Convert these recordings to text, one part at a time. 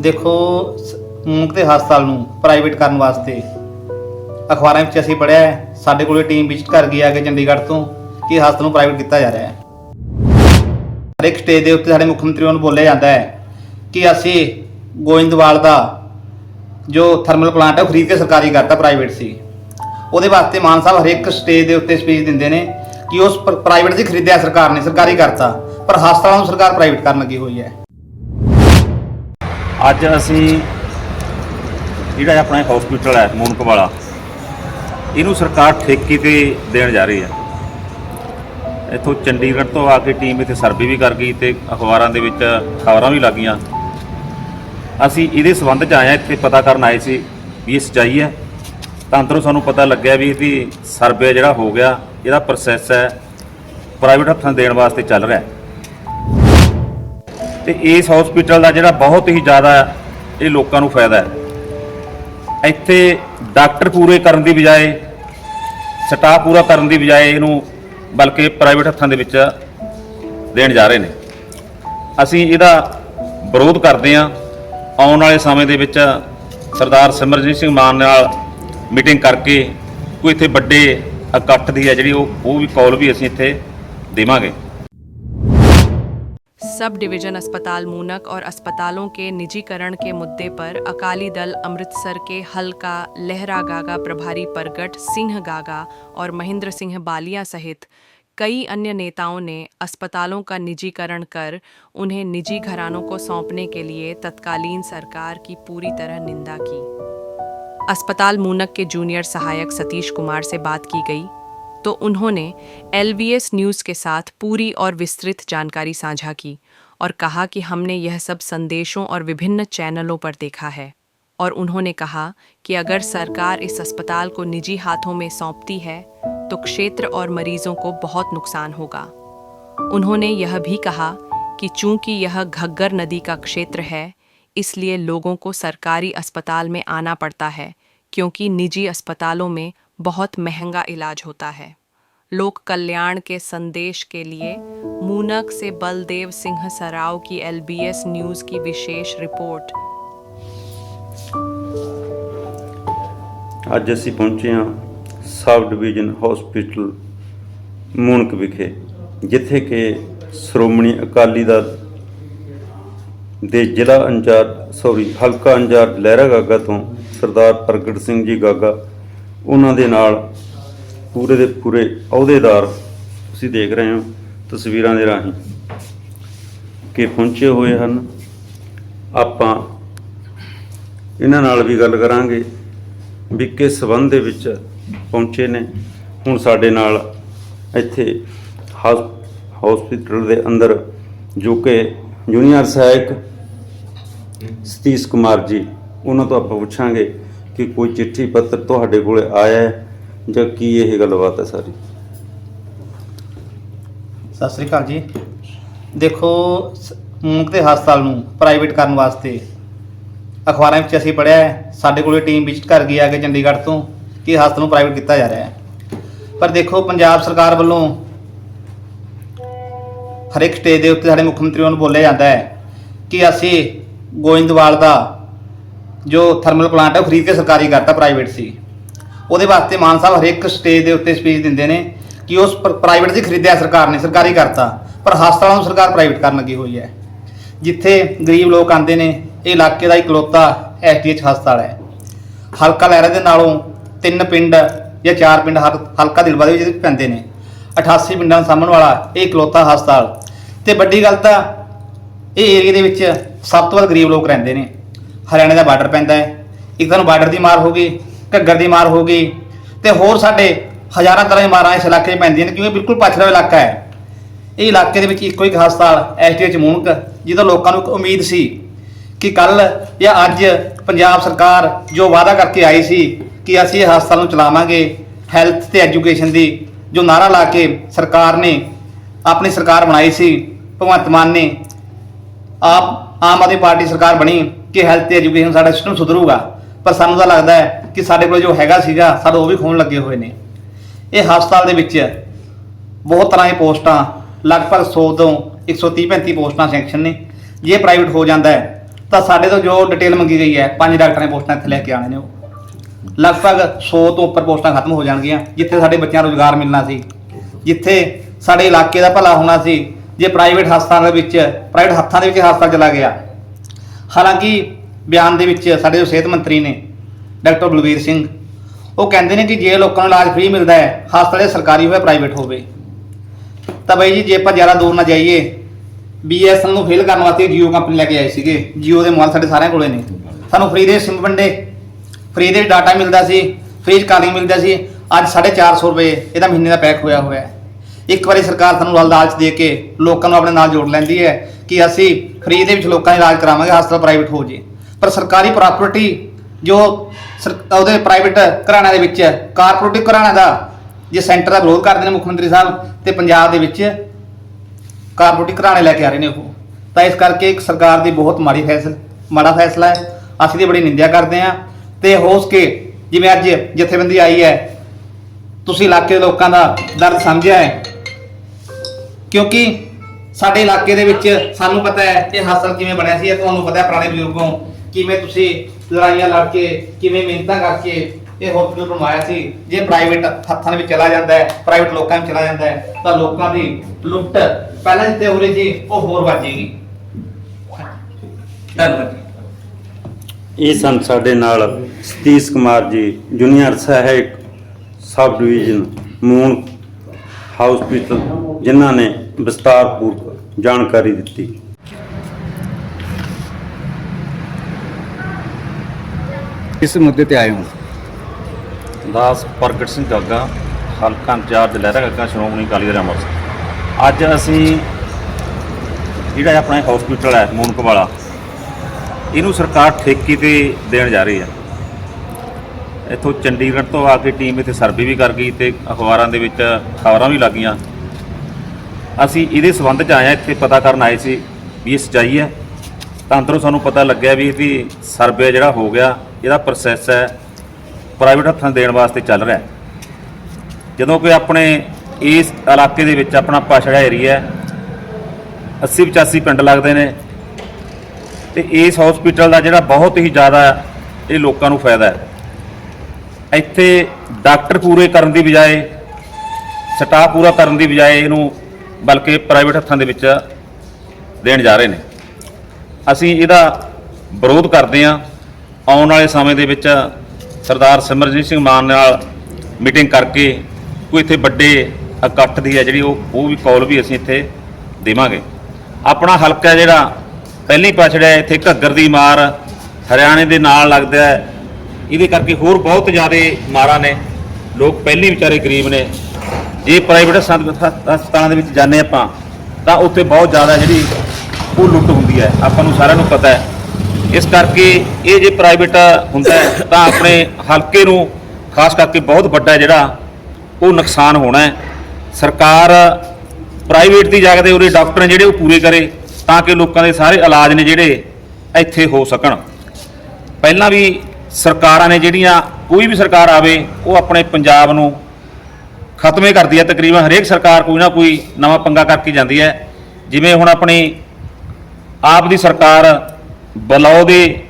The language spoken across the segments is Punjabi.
ਦੇਖੋ ਸ- ਮੂੰਕ ਹਸਪਤਾਲ ਨੂੰ ਪ੍ਰਾਈਵੇਟ ਕਰਨ ਵਾਸਤੇ ਅਖਬਾਰਾਂ ਵਿੱਚ ਅਸੀਂ ਪੜ੍ਹਿਆ ਹੈ, ਸਾਡੇ ਕੋਲੇ ਟੀਮ ਵਿਜ਼ਿਟ ਕਰ ਗਈ ਆ ਕੇ ਚੰਡੀਗੜ੍ਹ ਤੋਂ ਕਿ ਹਸਪਤਾਲ ਨੂੰ ਪ੍ਰਾਈਵੇਟ ਕੀਤਾ ਜਾ ਰਿਹਾ ਹੈ। ਇੱਕ ਸਟੇਜ ਦੇ ਉੱਤੇ ਸਾਡੇ ਮੁੱਖ ਮੰਤਰੀ ਨੂੰ ਬੋਲਿਆ ਜਾਂਦਾ ਹੈ ਕਿ ਅਸੀਂ ਗੋਇੰਦਵਾਲ ਦਾ ਜੋ ਥਰਮਲ ਪਲਾਂਟ ਹੈ, ਉਹ ਖਰੀਦ ਕੇ ਸਰਕਾਰੀ ਕਰਤਾ ਪ੍ਰਾਈਵੇਟ ਸੀ। ਉਹਦੇ ਵਾਸਤੇ ਮਾਨ ਸਾਹਿਬ ਹਰੇਕ ਸਟੇਜ ਦੇ ਉੱਤੇ ਸਪੀਚ ਦਿੰਦੇ ਨੇ ਕਿ ਉਸ ਪ੍ਰਾਈਵੇਟ ਦੀ ਖਰੀਦਿਆ, ਸਰਕਾਰ ਨੇ ਸਰਕਾਰੀ ਕਰਤਾ। ਪਰ ਹਸਪਤਾਲਾਂ ਨੂੰ ਸਰਕਾਰ ਪ੍ਰਾਈਵੇਟ ਕਰਨ ਲੱਗੀ ਹੋਈ ਹੈ। ਅੱਜ ਅਸੀਂ ਜਿਹੜਾ ਆਪਣਾ ਹਸਪੀਟਲ ਹੈ ਮੂਨਕਵਾਲਾ ਇਹਨੂੰ ਸਰਕਾਰ ਠੇਕੇ ਤੇ ਦੇਣ ਜਾ ਰਹੀ ਹੈ। ਇੱਥੋਂ ਚੰਡੀਗੜ੍ਹ ਤੋਂ ਆ ਕੇ ਟੀਮ ਇੱਥੇ ਸਰਵੇ ਵੀ ਕਰ ਗਈ ਤੇ ਅਖਬਾਰਾਂ ਦੇ ਵਿੱਚ ਖਬਰਾਂ ਵੀ ਲੱਗੀਆਂ। ਅਸੀਂ ਇਹਦੇ ਸਬੰਧ 'ਚ ਆਏ ਹਾਂ, ਇੱਥੇ ਪਤਾ ਕਰਨ ਆਏ ਸੀ ਵੀ ਇਹ ਸੱਚਾਈ ਹੈ। ਤਾਂ ਅੰਦਰੋਂ ਸਾਨੂੰ ਪਤਾ ਲੱਗਿਆ ਵੀ ਇਹਦੀ ਸਰਵੇ ਜਿਹੜਾ ਹੋ ਗਿਆ, ਇਹਦਾ ਪ੍ਰੋਸੈਸ ਹੈ ਪ੍ਰਾਈਵੇਟ ਹੱਥਾਂ ਦੇਣ ਵਾਸਤੇ ਚੱਲ ਰਿਹਾ। ਹੈ ਤੇ ਇਸ ਹਸਪੀਟਲ ਦਾ ਜਿਹੜਾ ਬਹੁਤ ਹੀ ਜ਼ਿਆਦਾ ਇਹ ਲੋਕਾਂ ਨੂੰ ਫਾਇਦਾ ਹੈ। ਇੱਥੇ ਡਾਕਟਰ ਪੂਰੇ ਕਰਨ ਦੀ ਬਜਾਏ, ਸਟਾਫ ਪੂਰਾ ਕਰਨ ਦੀ ਬਜਾਏ ਇਹਨੂੰ ਬਲਕਿ ਪ੍ਰਾਈਵੇਟ ਹੱਥਾਂ ਦੇ ਵਿੱਚ ਦੇਣ ਜਾ ਰਹੇ ਨੇ। ਅਸੀਂ ਇਹਦਾ ਵਿਰੋਧ ਕਰਦੇ ਹਾਂ। ਆਉਣ ਵਾਲੇ ਸਮੇਂ ਦੇ ਵਿੱਚ ਸਰਦਾਰ ਸਿਮਰਜੀਤ ਸਿੰਘ ਮਾਨ ਨਾਲ ਮੀਟਿੰਗ ਕਰਕੇ ਕੋਈ ਇੱਥੇ ਵੱਡੇ ਇਕੱਠ ਦੀ ਹੈ ਜਿਹੜੀ ਉਹ ਉਹ ਵੀ ਕਾਲ ਵੀ ਅਸੀਂ ਇੱਥੇ ਦੇਵਾਂਗੇ। सब डिवीज़न अस्पताल मूनक और अस्पतालों के निजीकरण के मुद्दे पर अकाली दल अमृतसर के हल्का लहरा गागा, प्रभारी परगट सिंह गागा और महेंद्र सिंह बालिया सहित कई अन्य नेताओं ने अस्पतालों का निजीकरण कर उन्हें निजी घरानों को सौंपने के लिए तत्कालीन सरकार की पूरी तरह निंदा की। अस्पताल मूनक के जूनियर सहायक सतीश कुमार से बात की गई तो उन्होंने एलवीएस न्यूज़ के साथ पूरी और विस्तृत जानकारी साझा की। और कहा कि हमने यह सब संदेशों और विभिन्न चैनलों पर देखा है। और उन्होंने कहा कि अगर सरकार इस अस्पताल को निजी हाथों में सौंपती है तो क्षेत्र और मरीजों को बहुत नुकसान होगा। उन्होंने यह भी कहा कि चूँकि यह घग्गर नदी का क्षेत्र है, इसलिए लोगों को सरकारी अस्पताल में आना पड़ता है, क्योंकि निजी अस्पतालों में बहुत महँगा इलाज होता है। लोक कल्याण के संदेश के लिए मूनक से बलदेव सिंह सराव की एलबीएस न्यूज़ की विशेष रिपोर्ट ਅੱਜ ਅਸੀਂ ਪਹੁੰਚੇ ਹਾਂ ਸਬ ਡਿਵੀਜ਼ਨ ਹਸਪੀਟਲ ਮੂਨਕ ਵਿਖੇ ਜਿੱਥੇ ਕਿ ਸ਼੍ਰੋਮਣੀ ਅਕਾਲੀ ਦਲ ਦੇ ਜ਼ਿਲ੍ਹਾ ਇੰਚਾਰਜ ਸੌਰੀ ਹਲਕਾ ਇੰਚਾਰਜ ਲਹਿਰਾ ਗਾਗਾ ਤੋਂ ਸਰਦਾਰ ਪ੍ਰਗਟ ਸਿੰਘ ਜੀ ਗਾਗਾ ਉਹਨਾਂ ਦੇ ਨਾਲ ਪੂਰੇ ਦੇ ਪੂਰੇ ਅਹੁਦੇਦਾਰ ਤੁਸੀਂ ਦੇਖ ਰਹੇ ਹੋ ਤਸਵੀਰਾਂ ਦੇ ਰਾਹੀਂ ਕਿ ਪਹੁੰਚੇ ਹੋਏ ਹਨ। ਆਪਾਂ ਇਹਨਾਂ ਨਾਲ ਵੀ ਗੱਲ ਕਰਾਂਗੇ ਵੀ ਕਿਸ ਸੰਬੰਧ ਦੇ ਵਿੱਚ ਪਹੁੰਚੇ ਨੇ। ਹੁਣ ਸਾਡੇ ਨਾਲ ਇੱਥੇ ਹਸ- ਹਸਪੀਟਲ ਦੇ ਅੰਦਰ ਜੋ ਕਿ ਜੂਨੀਅਰ ਸਹਾਇਕ ਸਤੀਸ਼ ਕੁਮਾਰ ਜੀ, ਉਹਨਾਂ ਤੋਂ ਆਪਾਂ ਪੁੱਛਾਂਗੇ ਕਿ ਕੋਈ ਚਿੱਠੀ ਪੱਤਰ ਤੁਹਾਡੇ ਕੋਲੇ ਆਇਆ ਹੈ? ਜਾਂ ਕੀ ਇਹ ਗੱਲਬਾਤ ਹੈ ਸਾਰੀ? ਸਤਿ ਸ੍ਰੀ ਅਕਾਲ ਜੀ। ਦੇਖੋ, ਸ- ਮੂੰਕ ਦੇ ਹਸਪਤਾਲ ਨੂੰ ਪ੍ਰਾਈਵੇਟ ਕਰਨ ਵਾਸਤੇ ਅਖਬਾਰਾਂ ਵਿੱਚ ਅਸੀਂ ਪੜ੍ਹਿਆ ਹੈ, ਸਾਡੇ ਕੋਲੇ ਟੀਮ ਵਿਜ਼ਿਟ ਕਰ ਗਈ ਆ ਕੇ ਚੰਡੀਗੜ੍ਹ ਤੋਂ ਕਿ ਹਸਪਤਾਲ ਨੂੰ ਪ੍ਰਾਈਵੇਟ ਕੀਤਾ ਜਾ ਰਿਹਾ ਹੈ। ਪਰ ਦੇਖੋ, ਪੰਜਾਬ ਸਰਕਾਰ ਵੱਲੋਂ ਹਰ ਇੱਕ ਸਟੇਜ ਦੇ ਉੱਤੇ ਸਾਡੇ ਮੁੱਖ ਮੰਤਰੀ ਨੂੰ ਬੋਲਿਆ ਜਾਂਦਾ ਹੈ ਕਿ ਅਸੀਂ ਗੋਇੰਦਵਾਲ ਦਾ ਜੋ ਥਰਮਲ ਪਲਾਂਟ ਹੈ, ਉਹ ਖਰੀਦ ਕੇ ਸਰਕਾਰੀ ਕਰਤਾ ਪ੍ਰਾਈਵੇਟ ਸੀ। ਉਹਦੇ ਵਾਸਤੇ ਮਾਨ ਸਾਹਿਬ ਹਰੇਕ ਸਟੇਜ ਦੇ ਉੱਤੇ ਸਪੀਚ ਦਿੰਦੇ ਨੇ ਕਿ ਉਸ ਪ੍ਰਾਈਵੇਟ ਦੀ ਖਰੀਦਿਆ ਸਰਕਾਰ ਨੇ, ਸਰਕਾਰੀ ਕਰਤਾ, ਪਰ ਹਸਪਤਾਲਾਂ ਨੂੰ ਸਰਕਾਰ ਪ੍ਰਾਈਵੇਟ ਕਰਨ ਲੱਗੀ ਹੋਈ ਹੈ। ਜਿੱਥੇ ਗਰੀਬ ਲੋਕ ਆਉਂਦੇ ਨੇ, ਇਹ ਇਲਾਕੇ ਦਾ ਇਕਲੌਤਾ ਐਸਟੀਐਚ ਹਸਪਤਾਲ ਹੈ। ਹਲਕਾ ਲਹਿਰਾ ਦੇ ਨਾਲੋਂ ਤਿੰਨ ਪਿੰਡ ਜਾਂ ਚਾਰ ਪਿੰਡ ਹਰ- ਹਲਕਾ ਦਿਲਵਾ ਦੇ ਵਿੱਚ ਪੈਂਦੇ ਨੇ। 88 ਪਿੰਡਾਂ ਨੂੰ ਸਾਂਭਣ ਵਾਲਾ ਇਹ ਇਕਲੌਤਾ ਹਸਪਤਾਲ। ਤੇ ਵੱਡੀ ਗੱਲ ਤਾਂ ਇਹ ਏਰੀਆ ਦੇ ਵਿੱਚ ਸਭ ਤੋਂ ਵੱਧ ਗਰੀਬ ਲੋਕ ਰਹਿੰਦੇ ਨੇ। ਹਰਿਆਣੇ ਦਾ ਬਾਰਡਰ ਪੈਂਦਾ ਹੈ। ਇੱਕ ਤੁਹਾਨੂੰ ਬਾਰਡਰ ਦੀ ਮਾਰ ਹੋ ਗਈ। ਘੱਗਰ ਦੀ ਮਾਰ ਹੋ ਗਈ ਤੇ ਹੋਰ ਸਾਡੇ ਹਜ਼ਾਰਾਂ ਤਰ੍ਹਾਂ ਦੀਆਂ ਮਾਰਾਂ ਇਸ ਇਲਾਕੇ 'ਚ ਪੈਂਦੀਆਂ ਨੇ, ਕਿਉਂਕਿ ਬਿਲਕੁਲ ਪਛੜਾ ਇਲਾਕਾ ਹੈ। ਇਹ ਇਲਾਕੇ ਦੇ ਵਿੱਚ ਇੱਕੋ ਇੱਕ ਹਸਪਤਾਲ, ਐਸਟੀਐਚ ਮੂਨਕ, ਜਿਹਦਾ ਲੋਕਾਂ ਨੂੰ ਇੱਕ ਉਮੀਦ ਸੀ ਕਿ ਕੱਲ ਜਾਂ ਅੱਜ ਪੰਜਾਬ ਸਰਕਾਰ ਜੋ ਵਾਅਦਾ ਕਰਕੇ ਆਈ ਸੀ ਕਿ ਅਸੀਂ ਇਹ ਹਸਪਤਾਲ ਨੂੰ ਚਲਾਵਾਂਗੇ, ਹੈਲਥ ਤੇ ਐਜੂਕੇਸ਼ਨ ਦੀ, ਜੋ ਨਾਰਾ ਲਾ ਕੇ ਸਰਕਾਰ ਨੇ, ਆਪਣੀ ਸਰਕਾਰ ਬਣਾਈ ਸੀ, ਭਗਵੰਤ ਮਾਨ ਨੇ, ਆਪ, ਆਮ ਆਦਮੀ ਪਾਰਟੀ ਸਰਕਾਰ ਬਣੀ ਕਿ ਹੈਲਥ ਤੇ ਐਜੂਕੇਸ਼ਨ ਸਾਡਾ ਸਿਸਟਮ ਸੁਧਰੂਗਾ। ਪਰ ਸਾਨੂੰ ਤਾਂ ਲੱਗਦਾ ਹੈ ਕਿ ਸਾਡੇ ਕੋਲ ਜੋ ਹੈਗਾ ਸੀਗਾ ਸਾਨੂੰ ਉਹ ਵੀ ਖੋਣ ਲੱਗੇ ਹੋਏ ਨੇ। ਇਹ ਹਸਪਤਾਲ ਦੇ ਵਿੱਚ ਬਹੁਤ ਤਰ੍ਹਾਂ ਦੀਆਂ ਪੋਸਟਾਂ, ਲਗਭਗ 100 ਤੋਂ 130 35 ਪੋਸਟਾਂ ਸੈਂਕਸ਼ਨ ਨੇ। ਜੇ ਪ੍ਰਾਈਵੇਟ ਹੋ ਜਾਂਦਾ ਹੈ, ਤਾਂ ਸਾਡੇ ਤੋਂ ਜੋ ਡਿਟੇਲ ਮੰਗੀ ਗਈ ਹੈ, ਪੰਜ ਡਾਕਟਰਾਂ ਦੀਆਂ ਪੋਸਟਾਂ ਇੱਥੇ ਲੈ ਕੇ ਆਣੇ ਨੇ ਉਹ। ਲਗਭਗ 100 ਤੋਂ ਉੱਪਰ ਪੋਸਟਾਂ ਖਤਮ ਹੋ ਜਾਣਗੀਆਂ, ਜਿੱਥੇ ਸਾਡੇ ਬੱਚਿਆਂ ਨੂੰ ਰੁਜ਼ਗਾਰ ਮਿਲਣਾ ਸੀ, ਜਿੱਥੇ ਸਾਡੇ ਇਲਾਕੇ ਦਾ ਭਲਾ ਹੋਣਾ ਸੀ, ਜੇ ਪ੍ਰਾਈਵੇਟ ਹਸਪਤਾਲਾਂ ਦੇ ਵਿੱਚ, ਪ੍ਰਾਈਵੇਟ ਹੱਥਾਂ ਦੇ ਵਿੱਚ ਹਸਪਤਾਲ ਚਲਾ ਗਿਆ। ਹਾਲਾਂਕਿ ਬਿਆਨ ਦੇ ਵਿੱਚ ਸਾਡੇ ਜੋ ਸਿਹਤ ਮੰਤਰੀ ਨੇ, ਡਾਕਟਰ ਬਲਵੀਰ ਸਿੰਘ, ਉਹ ਕਹਿੰਦੇ ਨੇ ਕਿ ਜੇ ਲੋਕਾਂ ਨੂੰ ਇਲਾਜ ਫ੍ਰੀ ਮਿਲਦਾ ਹੈ ਹਸਪਤਾਲ ਇਹ ਸਰਕਾਰੀ ਹੋਵੇ ਪ੍ਰਾਈਵੇਟ ਹੋਵੇ, ਤਾਂ ਬਈ ਜੀ, ਜੇ ਆਪਾਂ ਜ਼ਿਆਦਾ ਦੂਰ ਨਾ ਜਾਈਏ ਬੀਐਸਐਨ ਨੂੰ ਫੇਲ ਕਰਨ ਵਾਸਤੇ ਜੀਓ ਕੰਪਨੀ ਲੈ ਕੇ ਆਏ ਸੀਗੇ। ਜੀਓ ਦੇ ਮਾਲ ਸਾਡੇ ਸਾਰਿਆਂ ਕੋਲੇ ਨੇ। ਸਾਨੂੰ ਫ੍ਰੀ ਦੇ ਸਿਮ ਵੰਡੇ। ਫ੍ਰੀ ਦੇ ਡਾਟਾ ਮਿਲਦਾ ਸੀ ਫ੍ਰੀ ਕਾਲਿੰਗ ਮਿਲਦਾ ਸੀ। ਅੱਜ 450 ਰੁਪਏ ਇਹਦਾ ਮਹੀਨੇ ਦਾ ਪੈਕ ਹੋਇਆ ਹੋਇਆ ਇੱਕ ਵਾਰੀ ਸਰਕਾਰ ਸਾਨੂੰ ਲਾਲ ਲਾਲਚ ਦੇ ਕੇ ਲੋਕਾਂ ਨੂੰ ਆਪਣੇ ਨਾਲ ਜੋੜ ਲੈਂਦੀ ਹੈ ਕਿ ਅਸੀਂ ਫ੍ਰੀ ਦੇ ਵਿੱਚ ਲੋਕਾਂ ਦਾ ਇਲਾਜ ਕਰਾਵਾਂਗੇ ਹਸਪਤਾਲ ਪ੍ਰਾਈਵੇਟ ਹੋ ਜੇ। ਪਰ ਸਰਕਾਰੀ ਪ੍ਰਾਪਰਟੀ ਜੋ ਸਰ- ਉਹਦੇ ਪ੍ਰਾਈਵੇਟ ਘਰਾਣਿਆਂ ਦੇ ਵਿੱਚ ਕਾਰਪੋਰੇਟਿਵ ਘਰਾਣਿਆਂ ਦਾ, ਜੇ ਸੈਂਟਰ ਦਾ ਵਿਰੋਧ ਕਰਦੇ ਨੇ ਮੁੱਖ ਮੰਤਰੀ ਸਾਹਿਬ ਤੇ ਪੰਜਾਬ ਦੇ ਵਿੱਚ ਕਾਰਪੋਰੇਟਿਵ ਘਰਾਣੇ ਲੈ ਕੇ ਆ ਰਹੇ ਨੇ ਉਹ, ਤਾਂ ਇਸ ਕਰਕੇ ਇੱਕ ਸਰਕਾਰ ਦੀ ਬਹੁਤ ਮਾੜੀ ਫੈਸਲਾ, ਮਾੜਾ ਫੈਸਲਾ ਹੈ। ਅਸੀਂ ਦੀ ਬੜੀ ਨਿੰਦਿਆ ਕਰਦੇ ਹਾਂ ਤੇ ਹੋ ਸਕੇ ਜਿਵੇਂ ਅੱਜ ਜਥੇਬੰਦੀ ਆਈ ਹੈ, ਤੁਸੀਂ ਇਲਾਕੇ ਦੇ ਲੋਕਾਂ ਦਾ ਦਰਦ ਸਮਝਿਆ ਹੈ। ਕਿਉਂਕਿ ਸਾਡੇ ਇਲਾਕੇ ਦੇ ਵਿੱਚ ਸਾਨੂੰ ਪਤਾ ਹੈ ਕਿ ਹਾਸਲ ਕਿਵੇਂ ਬਣਿਆ ਸੀ, ਇਹ ਤੁਹਾਨੂੰ ਪਤਾ ਹੈ ਪੁਰਾਣੇ ਬਜ਼ੁਰਗੋਂ ਕਿਵੇਂ ਤੁਸੀਂ ਲੜਾਈਆਂ ਲੜ ਕੇ, ਕਿਵੇਂ ਮਿਹਨਤਾਂ ਕਰਕੇ ਇਹ ਹਸਪੀਟਲ ਬਣਵਾਇਆ ਸੀ? ਜੇ ਪ੍ਰਾਈਵੇਟ ਹੱਥਾਂ ਦੇ ਵਿੱਚ ਚਲਾ ਜਾਂਦਾ ਹੈ ਪ੍ਰਾਈਵੇਟ ਲੋਕਾਂ ਵਿੱਚ ਚਲਾ ਜਾਂਦਾ ਹੈ, ਤਾਂ ਲੋਕਾਂ ਦੀ ਲੁੱਟ ਪਹਿਲਾਂ ਜਿੱਤੇ ਹੋ ਰਹੀ ਸੀ, ਉਹ ਹੋਰ ਵੱਜੇਗੀ ਧੰਨਵਾਦ ਜੀ। ਇਹ ਸਨ ਸਾਡੇ ਨਾਲ ਸਤੀਸ਼ ਕੁਮਾਰ ਜੀ, ਜੂਨੀਅਰ ਸਹਾਇਕ ਸਬ ਡਿਵੀਜ਼ਨ, ਮੂਨ ਹਸਪੀਟਲ ਜਿਨ੍ਹਾਂ ਨੇ ਵਿਸਤਾਰਪੂਰਵਕ ਜਾਣਕਾਰੀ ਦਿੱਤੀ। ਇਸ ਮੁੱਦੇ ਤੇ ਆਏ ਹੋ? ਦਾਸ ਪ੍ਰਗਟ ਸਿੰਘ ਗਾਗਾ, ਹਲਕਾ ਇੰਚਾਰਜ ਲਹਿਰਾ ਗੱਗਾ, ਸ਼੍ਰੋਮਣੀ ਅਕਾਲੀ ਦਲ ਅੰਮ੍ਰਿਤਸਰ। ਅੱਜ ਅਸੀਂ ਜਿਹੜਾ ਆਪਣਾ ਹਸਪੀਟਲ ਹੈ, ਮੂਨਕ ਵਾਲਾ, ਇਹਨੂੰ ਸਰਕਾਰ ਠੇਕੇ ਤੇ ਦੇਣ ਜਾ ਰਹੀ ਹੈ। ਇੱਥੋਂ ਚੰਡੀਗੜ੍ਹ ਤੋਂ ਆ ਕੇ ਟੀਮ ਇੱਥੇ ਸਰਵੇ ਵੀ ਕਰ ਗਈ ਤੇ ਅਖਬਾਰਾਂ ਦੇ ਵਿੱਚ ਖਬਰਾਂ ਵੀ ਲੱਗੀਆਂ। ਅਸੀਂ ਇਹਦੇ ਸਬੰਧ 'ਚ ਆਏ ਹਾਂ, ਇੱਥੇ ਪਤਾ ਕਰਨ ਆਏ ਸੀ ਵੀ ਇਹ ਸੱਚਾਈ ਹੈ। ਤਾਂ ਅੰਦਰੋਂ ਸਾਨੂੰ ਪਤਾ ਲੱਗਿਆ ਵੀ ਇਹਦੀ ਸਰਵੇ ਜਿਹੜਾ ਹੋ ਗਿਆ ਇਹਦਾ ਪ੍ਰੋਸੈਸ ਹੈ ਪ੍ਰਾਈਵੇਟ ਹੱਥਾਂ ਦੇਣ ਵਾਸਤੇ ਚੱਲ ਰਿਹਾ ਜਦੋਂ ਕਿ ਆਪਣੇ ਇਸ ਇਲਾਕੇ ਦੇ ਵਿੱਚ ਆਪਣਾ ਪਛੜਾ ਏਰੀਆ ਹੈ 80 85 ਪਿੰਡ ਲੱਗਦੇ ਨੇ ਤੇ ਇਸ ਹਸਪੀਟਲ ਦਾ ਜਿਹੜਾ ਬਹੁਤ ਹੀ ਜ਼ਿਆਦਾ ਇਹ ਲੋਕਾਂ ਨੂੰ ਫਾਇਦਾ ਹੈ। ਇੱਥੇ ਡਾਕਟਰ ਪੂਰੇ ਕਰਨ ਦੀ ਬਜਾਏ ਸਟਾਫ ਪੂਰਾ ਕਰਨ ਦੀ ਬਜਾਏ ਇਹਨੂੰ ਬਲਕਿ ਪ੍ਰਾਈਵੇਟ ਹੱਥਾਂ ਦੇ ਵਿੱਚ ਦੇਣ ਜਾ ਰਹੇ ਨੇ। ਅਸੀਂ ਇਹਦਾ ਵਿਰੋਧ ਕਰਦੇ ਹਾਂ। ਆਉਣ ਵਾਲੇ ਸਮੇਂ ਦੇ ਵਿੱਚ ਸਰਦਾਰ ਸਿਮਰਜੀਤ ਸਿੰਘ ਮਾਨ ਨਾਲ ਮੀਟਿੰਗ ਕਰਕੇ ਕੋਈ ਇੱਥੇ ਵੱਡੇ ਇਕੱਠ ਦੀ ਹੈ ਜਿਹੜੀ ਉਹ ਉਹ ਵੀ ਕਾਲ ਵੀ ਅਸੀਂ ਇੱਥੇ ਦੇਵਾਂਗੇ। ਆਪਣਾ ਹਲਕਾ ਜਿਹੜਾ ਪਹਿਲੀ ਪਛੜਿਆ ਇੱਥੇ ਘੱਗਰ ਦੀ ਮਾਰ ਹਰਿਆਣੇ ਦੇ ਨਾਲ ਲੱਗਦਾ ਹੈ। ਇਹਦੇ ਕਰਕੇ ਹੋਰ ਬਹੁਤ ਜ਼ਿਆਦਾ ਮਾਰਾਂ ਨੇ। ਲੋਕ ਪਹਿਲੀ ਵਿਚਾਰੇ ਗਰੀਬ ਨੇ। ਜੇ ਪ੍ਰਾਈਵੇਟ ਹਸਪਤਾਲਾਂ ਦੇ ਵਿੱਚ ਜਾਂਦੇ ਆਪਾਂ, ਤਾਂ ਉੱਥੇ ਬਹੁਤ ਜ਼ਿਆਦਾ ਜਿਹੜੀ ਉਹ ਲੁੱਟ ਹੁੰਦੀ ਹੈ। ਆਪਾਂ ਨੂੰ ਸਾਰਿਆਂ ਨੂੰ ਪਤਾ ਹੈ। ਇਸ ਕਰਕੇ ਇਹ ਜੇ ਪ੍ਰਾਈਵੇਟ ਹੁੰਦਾ ਹੈ, ਤਾਂ ਆਪਣੇ ਹਲਕੇ ਨੂੰ ਖਾਸ ਕਰਕੇ ਬਹੁਤ ਵੱਡਾ ਜਿਹੜਾ ਉਹ ਨੁਕਸਾਨ ਹੋਣਾ ਹੈ। ਸਰਕਾਰ ਪ੍ਰਾਈਵੇਟ ਦੀ ਜਗ੍ਹਾ ਤੇ ਉਹਦੇ ਡਾਕਟਰ ਨੇ ਜਿਹੜੇ ਉਹ ਪੂਰੇ ਕਰੇ, ਤਾਂ ਕਿ ਲੋਕਾਂ ਦੇ ਸਾਰੇ ਇਲਾਜ ਨੇ ਜਿਹੜੇ ਇੱਥੇ ਹੋ ਸਕਣ। ਪਹਿਲਾਂ ਵੀ ਸਰਕਾਰਾਂ ਨੇ ਜਿਹੜੀਆਂ ਕੋਈ ਵੀ ਸਰਕਾਰ ਆਵੇ, ਉਹ ਆਪਣੇ ਪੰਜਾਬ ਨੂੰ ਖਤਮੇ ਕਰਦੀ ਹੈ। ਤਕਰੀਬਨ ਹਰੇਕ ਸਰਕਾਰ ਕੋਈ ਨਾ ਕੋਈ ਨਵਾਂ ਪੰਗਾ ਕਰਕੇ ਜਾਂਦੀ ਹੈ। ਜਿਵੇਂ ਹੁਣ ਆਪਣੀ ਆਪ ਦੀ ਸਰਕਾਰ ਬਲੌ ਦੇ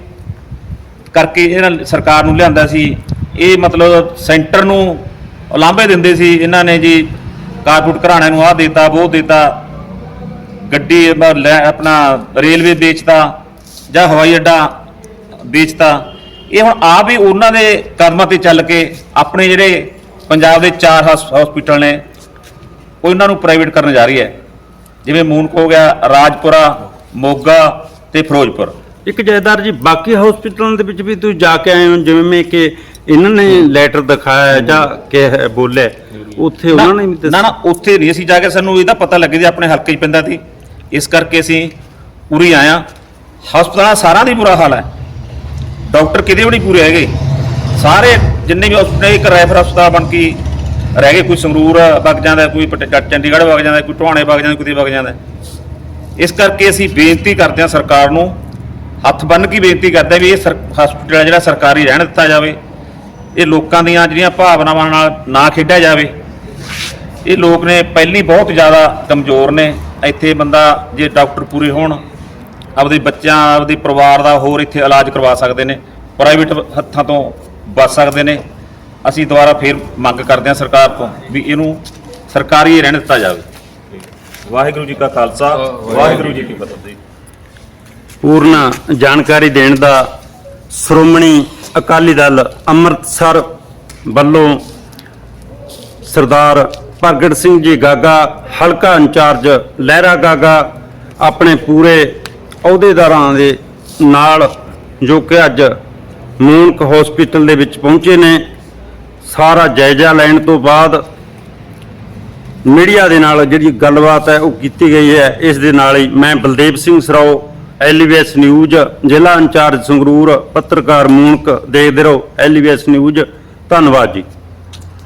ਕਰਕੇ ਇਹਨਾਂ ਸਰਕਾਰ ਨੂੰ ਲਿਆਂਦਾ ਸੀ। ਇਹ ਮਤਲਬ ਸੈਂਟਰ ਨੂੰ ਉਲਾਂਭੇ ਦਿੰਦੇ ਸੀ। ਇਹਨਾਂ ਨੇ ਜੀ ਕਾਰਪੋਰੇਟ ਘਰਾਣਿਆਂ ਨੂੰ ਆਹ ਦੇਤਾ ਉਹ ਦੇਤਾ। ਗੱਡੀ ਲੈ- ਆਪਣਾ ਰੇਲਵੇ ਵੇਚਤਾ ਜਾਂ ਹਵਾਈ ਅੱਡਾ ਵੇਚਤਾ। ਇਹ ਹੁਣ ਆਪ ਹੀ ਉਹਨਾਂ ਦੇ ਕਦਮਾਂ ਤੇ ਚੱਲ ਕੇ ਆਪਣੇ ਜਿਹੜੇ ਪੰਜਾਬ ਦੇ ਚਾਰ ਹਸ- ਹਸਪੀਟਲ ਨੇ ਉਹਨਾਂ ਨੂੰ ਪ੍ਰਾਈਵੇਟ ਕਰਨ ਜਾ ਰਹੀ ਹੈ। ਜਿਵੇਂ ਮੂਨਕ ਹੋ ਗਿਆ, ਰਾਜਪੁਰਾ, ਮੋਗਾ ਤੇ ਫਿਰੋਜ਼ਪੁਰ। ਇੱਕ ਜੈਦਾਰ ਜੀ ਬਾਕੀ ਹਸਪੀਟਲਾਂ ਦੇ ਵਿੱਚ ਵੀ ਤੁਸੀਂ ਜਾ ਕੇ ਆਏ ਹੋ ਜਿਵੇਂ ਕਿ ਇਹਨਾਂ ਨੇ ਲੈਟਰ ਦਿਖਾਇਆ ਜਾਂ ਕਿ ਬੋਲੇ ਉੱਥੇ ਉਹਨਾਂ ਨੇ ਵੀ ਨਾ ਨਾ ਉੱਥੇ ਨਹੀਂ ਅਸੀਂ ਜਾ ਕੇ ਸਾਨੂੰ ਇਹਦਾ ਪਤਾ ਲੱਗੇ ਜੀ ਆਪਣੇ ਹਲਕੇ 'ਚ ਪੈਂਦਾ ਸੀ। ਇਸ ਕਰਕੇ ਅਸੀਂ ਉਰੀ ਆਇਆ ਹਸਪਤਾਲਾਂ ਸਾਰਿਆਂ ਦੀ ਬੁਰਾ ਹਾਲ ਹੈ। ਡਾਕਟਰ ਕਿਤੇ ਵੀ ਨਹੀਂ ਪੂਰੇ ਹੈਗੇ। ਸਾਰੇ ਜਿੰਨੇ ਵੀ ਹਸਪਤਾਲ ਇੱਕ ਰੈਫਰ ਹਸਪਤਾਲ ਬਣ ਕੇ ਰਹਿ ਗਏ ਕੋਈ ਸੰਗਰੂਰ ਵਗ ਜਾਂਦਾ ਕੋਈ ਚੰਡੀਗੜ੍ਹ ਵਗ ਜਾਂਦਾ ਕੋਈ ਟਵਾਣੇ ਵਗ ਜਾਂਦਾ ਕਿਤੇ ਵਗ ਜਾਂਦਾ। ਇਸ ਕਰਕੇ ਅਸੀਂ ਬੇਨਤੀ ਕਰਦੇ ਹਾਂ ਸਰਕਾਰ ਨੂੰ ਹੱਥ ਬੰਨ੍ਹ ਕੇ ਬੇਨਤੀ ਕਰਦੇ ਹਾਂ ਵੀ ਇਹ ਸਰ- ਹਸਪਤਾਲ ਜਿਹੜਾ ਸਰਕਾਰੀ ਰਹਿਣ ਦਿੱਤਾ ਜਾਵੇ। ਇਹ ਲੋਕਾਂ ਦੀਆਂ ਜਿਹੜੀਆਂ ਭਾਵਨਾਵਾਂ ਨਾਲ ਨਾ ਖੇਡਿਆ ਜਾਵੇ। ਇਹ ਲੋਕ ਨੇ ਪਹਿਲੀ ਬਹੁਤ ਜ਼ਿਆਦਾ ਕਮਜ਼ੋਰ ਨੇ। ਇੱਥੇ ਬੰਦਾ ਜੇ ਡਾਕਟਰ ਪੂਰੇ ਹੋਣ ਆਪਦੇ ਬੱਚਿਆਂ ਆਪਦੇ ਪਰਿਵਾਰ ਦਾ ਹੋਰ ਇੱਥੇ ਇਲਾਜ ਕਰਵਾ ਸਕਦੇ ਨੇ। ਪ੍ਰਾਈਵੇਟ ਹੱਥਾਂ ਤੋਂ ਬਚ ਸਕਦੇ ਨੇ। ਅਸੀਂ ਦੁਬਾਰਾ ਫੇਰ ਮੰਗ ਕਰਦੇ ਹਾਂ ਸਰਕਾਰ ਤੋਂ ਵੀ ਇਹਨੂੰ ਸਰਕਾਰੀ ਰਹਿਣ ਦਿੱਤਾ ਜਾਵੇ। ਵਾਹਿਗੁਰੂ ਜੀ ਕਾ ਖਾਲਸਾ ਵਾਹਿਗੁਰੂ ਜੀ ਕੀ ਫਤਿਹ। ਪੂਰਨ ਜਾਣਕਾਰੀ ਦੇਣ ਦਾ ਸ਼੍ਰੋਮਣੀ ਅਕਾਲੀ ਦਲ ਅੰਮ੍ਰਿਤਸਰ ਵੱਲੋਂ ਸਰਦਾਰ ਪ੍ਰਗਟ ਸਿੰਘ ਜੀ ਗਾਗਾ, ਹਲਕਾ ਇੰਚਾਰਜ ਲਹਿਰਾ ਗਾਗਾ ਆਪਣੇ ਪੂਰੇ ਅਹੁਦੇਦਾਰਾਂ ਦੇ ਨਾਲ ਜੋ ਕਿ ਅੱਜ ਮੂਨਕ ਹਸਪੀਟਲ ਦੇ ਵਿੱਚ ਪਹੁੰਚੇ ਨੇ। ਸਾਰਾ ਜਾਇਜ਼ਾ ਲੈਣ ਤੋਂ ਬਾਅਦ ਮੀਡੀਆ ਦੇ ਨਾਲ ਜਿਹੜੀ ਗੱਲਬਾਤ ਹੈ ਉਹ ਕੀਤੀ ਗਈ ਹੈ। ਇਸ ਦੇ ਨਾਲ ਹੀ ਮੈਂ ਬਲਦੇਵ ਸਿੰਘ ਸਰਾਓ ਐਲਵੀਐਸ ਨਿਊਜ਼ ਜ਼ਿਲ੍ਹਾ ਇੰਚਾਰਜ ਸੰਗਰੂਰ ਪੱਤਰਕਾਰ ਮੂਨਕ ਦੇਖਦੇ ਰਹੋ ਐਲਵੀਐਸ ਨਿਊਜ਼ ਧੰਨਵਾਦ ਜੀ।